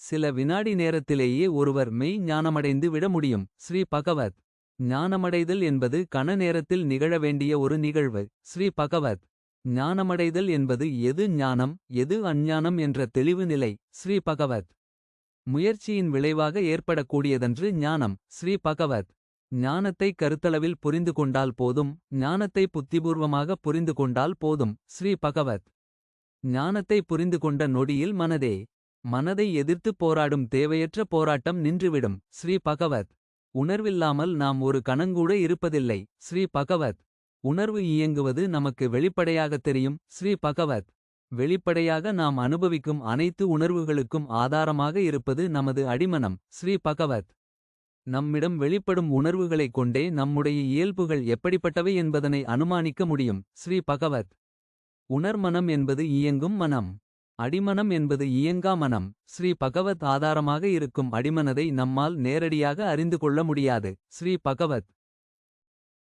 சில வினாடி நேரத்திலேயே ஒருவர் மெய் ஞானமடைந்து விட முடியும். ஸ்ரீ பகவத். ஞானமடைதல் என்பது கண நேரத்தில் நிகழ வேண்டிய ஒரு நிகழ்வு. ஸ்ரீ பகவத். ஞானமடைதல் என்பது எது ஞானம் எது அஞ்ஞானம் என்ற தெளிவு நிலை. ஸ்ரீ பகவத். முயற்சியின் விளைவாக ஏற்படக்கூடியதன்று ஞானம். ஸ்ரீ பகவத். ஞானத்தை கருத்தளவில் புரிந்து கொண்டால் போதும். ஞானத்தை புத்திபூர்வமாக புரிந்து கொண்டால் போதும். ஸ்ரீ பகவத். ஞானத்தை புரிந்து கொண்ட நொடியில் மனதே. மனதை எதிர்த்துப் போராடும் தேவையற்ற போராட்டம் நின்றுவிடும். ஸ்ரீ பகவத். உணர்வில்லாமல் நாம் ஒரு கணங்கூட இருப்பதில்லை. ஸ்ரீ பகவத். உணர்வு இயங்குவது நமக்கு வெளிப்படையாகத் தெரியும். ஸ்ரீ பகவத். வெளிப்படையாக நாம் அனுபவிக்கும் அனைத்து உணர்வுகளுக்கும் ஆதாரமாக இருப்பது நமது அடிமனம். ஸ்ரீ பகவத். நம்மிடம் வெளிப்படும் உணர்வுகளைக் கொண்டே நம்முடைய இயல்புகள் எப்படிப்பட்டவை என்பதனை அனுமானிக்க முடியும். ஸ்ரீ பகவத். உணர்மனம் என்பது இயங்கும் மனம். அடிமனம் என்பது இயங்கா மனம். ஸ்ரீ பகவத் ஆதாரமாக இருக்கும் அடிமனதை நம்மால் நேரடியாக அறிந்து கொள்ள முடியாது. ஸ்ரீ பகவத்